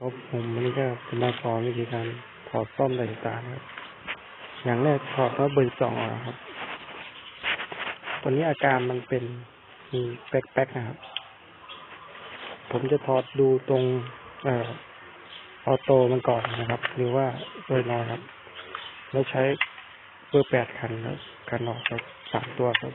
ครับผมวันนี้ก็จะมาสอนวิธีการถอดซ่อมต่างๆครับ อย่างแรกถอดว่าเบอร์สองออกครับ ตัวนี้อาการมันเป็นมีแป๊กๆนะครับ ผมจะถอดดูตรง เอ่อออโต้มันก่อนนะครับ หรือว่าโดยนอนครับ แล้วใช้เบอร์แปดคันครับคันออกครับสามตัวครับ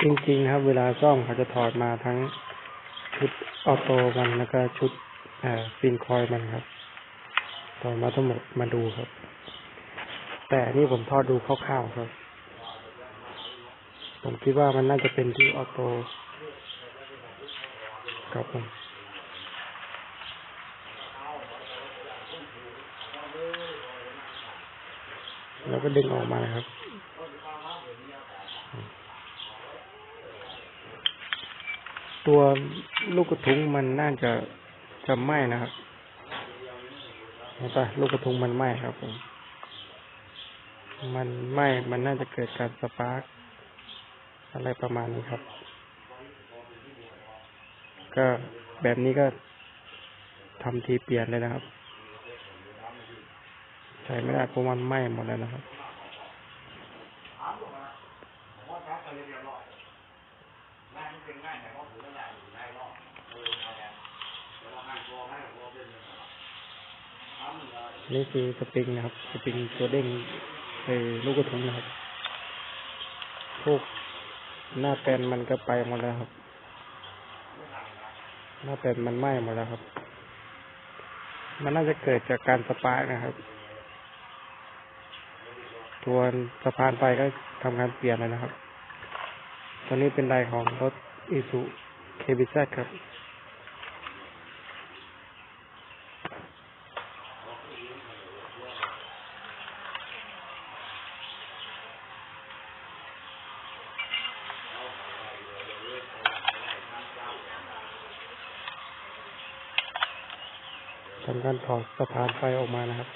จริงๆครับ เวลาซ่อมเขาจะถอดมาทั้งชุดออโต้มันแล้วก็ชุดฟินคอยมันครับถอดมาทั้งหมดมาดูครับ แต่นี่ผมทอดดูคร่าวๆครับ ผมคิดว่ามันน่าจะเป็นที่ออโต้ครับผมแล้วก็ดึงออกมาครับ ตัวลูกกระทุ้งมันน่าจะจะไหม้นะครับเห็นปะลูกกระทุ้งมันไหม้ครับผมมันไหม้มันน่าจะเกิดการสปาร์กอะไรประมาณนี้ครับ ก็แบบนี้ก็ทำทีเปลี่ยนเลยนะครับ ใช้ไม่ได้เพราะมันไหม้หมดแล้วนะครับ นี่คือสปริงนะครับสปริงตัวเด้งไอ้ลูกกระทุ้งนะครับพวกหน้าแปลนมันก็ไปหมดแล้วครับ หน้าแปลนมันไหม้หมดแล้วครับ มันน่าจะเกิดจากการสปาร์นะครับตัวสะพานไฟก็ทำการเปลี่ยนเลยนะครับ ตัวนี้เป็นไดของรถอีซูเคบิซครับ ทำการถอดสะพานไฟออกมานะครับ